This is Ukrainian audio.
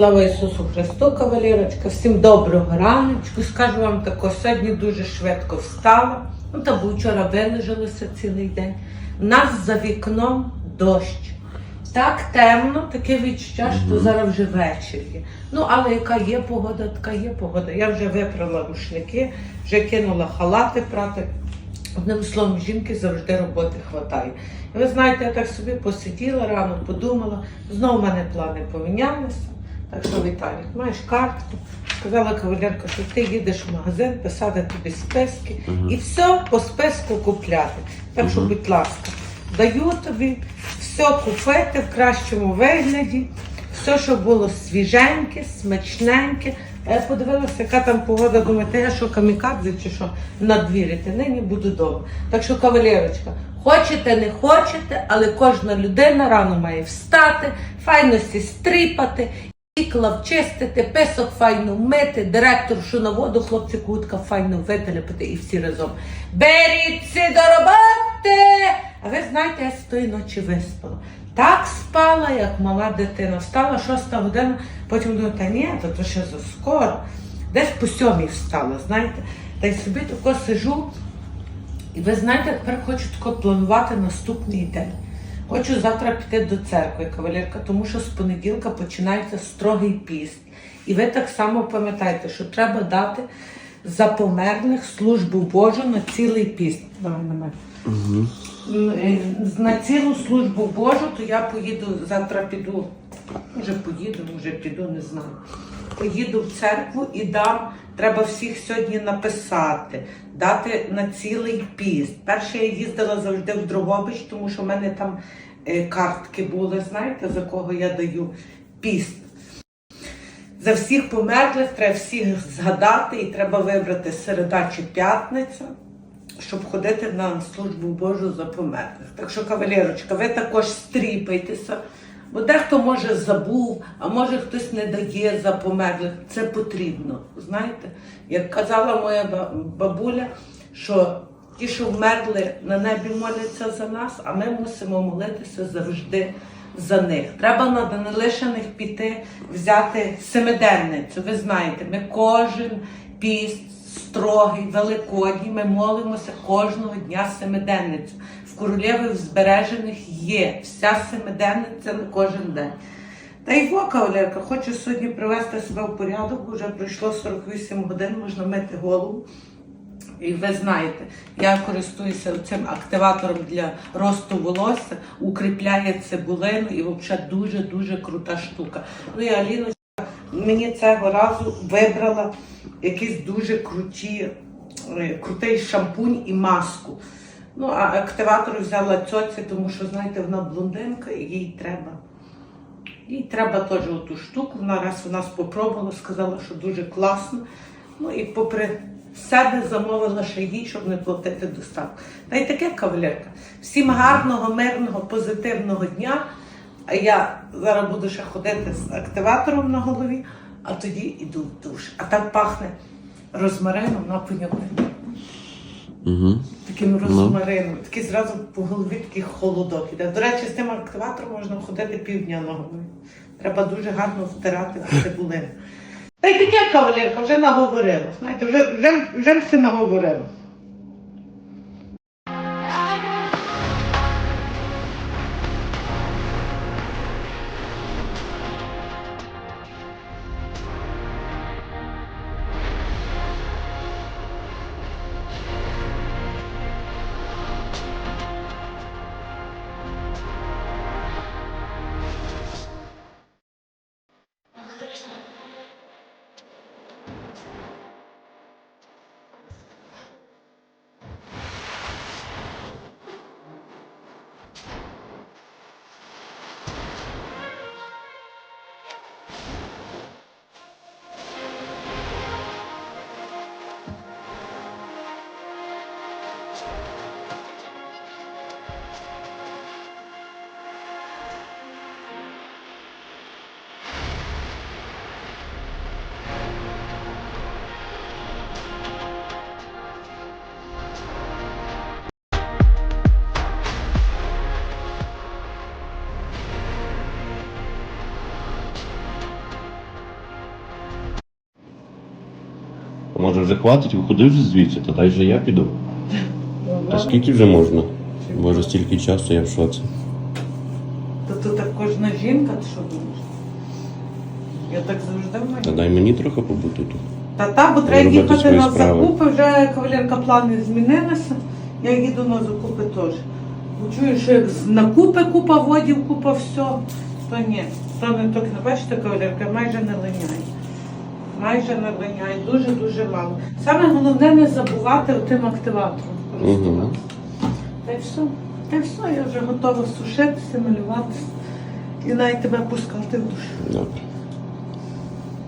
Слава Ісусу Христу, кавалерочка, всім доброго раночку. Скажу вам тако, сьогодні дуже швидко встала. Ну, та бо вчора вилежалася цілий день. У нас за вікном дощ. Так темно, таке відчуття, що зараз вже вечір є. Ну, але яка є погода, така є погода. Я вже випрала рушники, вже кинула халати прати. Одним словом, жінки завжди роботи хватає. І ви знаєте, я так собі посиділа рано, подумала, знову в мене плани помінялися. Так що, Віталік, маєш картку. Сказала кавалерка, що ти їдеш в магазин, писати тобі списки і все по списку купляти. Так що, будь ласка, даю тобі все купити в кращому вигляді, все, щоб було свіженьке, смачненьке. А Я подивилася, яка там погода, думаю, та я що камікадзе чи що на двірі, ти нині буду вдома. Так що, кавалерочка, хочете, не хочете, але кожна людина рано має встати, файності стріпати, ікла вчистити, песок файно вмити, директоршу на воду, хлопці кутка файно вителепити і всі разом. Беріться до роботи! А ви знаєте, я з тої ночі виспала. Так спала, як мала дитина. Встала шоста година, потім думаю, та ні, то, то ще заскоро. Десь по сьомій встала, знаєте. Та й собі тако сижу. І ви знаєте, тепер хочу тако планувати наступний день. Хочу завтра піти до церкви, кавалерка, тому що з понеділка починається строгий піст. І ви так само пам'ятаєте, що треба дати за померлих службу Божу на цілий піст. Давай на мене. Е, На цілу службу Божу, то я поїду, завтра піду, може поїду, може піду, не знаю. Поїду в церкву і дам, треба всіх сьогодні написати, дати на цілий піст. Перше я їздила завжди в Дрогобич, тому що в мене там е, картки були, знаєте, за кого я даю піст. За всіх померлих треба всіх згадати і треба вибрати середа чи п'ятниця, щоб ходити на службу Божу за померлих. Так що, кавалерочка, ви також стріпайтеся, бо дехто може забув, а може хтось не дає за померлих. Це потрібно. Знаєте, як казала моя бабуля, що ті, що вмерли на небі, моляться за нас, а ми мусимо молитися завжди за них. Треба на нелишених піти взяти семиденницю. Ви знаєте, ми кожен піст строгий, великодній, ми молимося кожного дня семиденницю. Королєвих збережених є вся семиденниця на кожен день. Та й во, кавалерка, хочу сьогодні привести себе в порядок, вже пройшло 48 годин, можна мити голову. І ви знаєте, я користуюся цим активатором для росту волосся, укріпляє цибулину і взагалі дуже-дуже крута штука. Ну і Аліночка мені цього разу вибрала якісь дуже круті, е, крутий шампунь і маску. Ну, а активатор взяла цьоці, тому що, знаєте, вона блондинка і їй треба. Їй треба теж оту штуку. Вона раз у нас попробувала, сказала, що дуже класно. Ну і попри себе замовила ще їй, щоб не платити доставку. Та й таке кавалерка. Всім гарного, мирного, позитивного дня. А я зараз буду ще ходити з активатором на голові, а тоді йду в душ. А так пахне розмарином на понюхай. Угу. Таким розмарином, такий зразу по голові такий холодок іде. До речі, з тим активатором можна ходити півдня ногами. Треба дуже гарно втирати цибулину. Та й таке кавалерка вже наговорила. Знаєте, вже, вже, вже все наговорила. Може вже хватить, виходи вже звідси, та дай вже я піду. Та скільки вже можна? Боже, стільки часу я в шоці. То тут так кожна жінка, ти що думаєш? Я так завжди маю. Та дай мені трохи побути тут. Та та, бо треба Робити їхати свої на справи. закупи, вже кавалерка плани змінилися. Я їду на закупи теж. Бо чую, що як з- на купи купа водів, купа все, то ні. То не так не бачите, кавалерка, майже не линяє. Майже не линяє, дуже-дуже мало. Саме головне не забувати тим активатором користуватися. Та й все. Та й все, я вже готова сушитися, малюватися. І навіть тебе пускати в душу. Добре.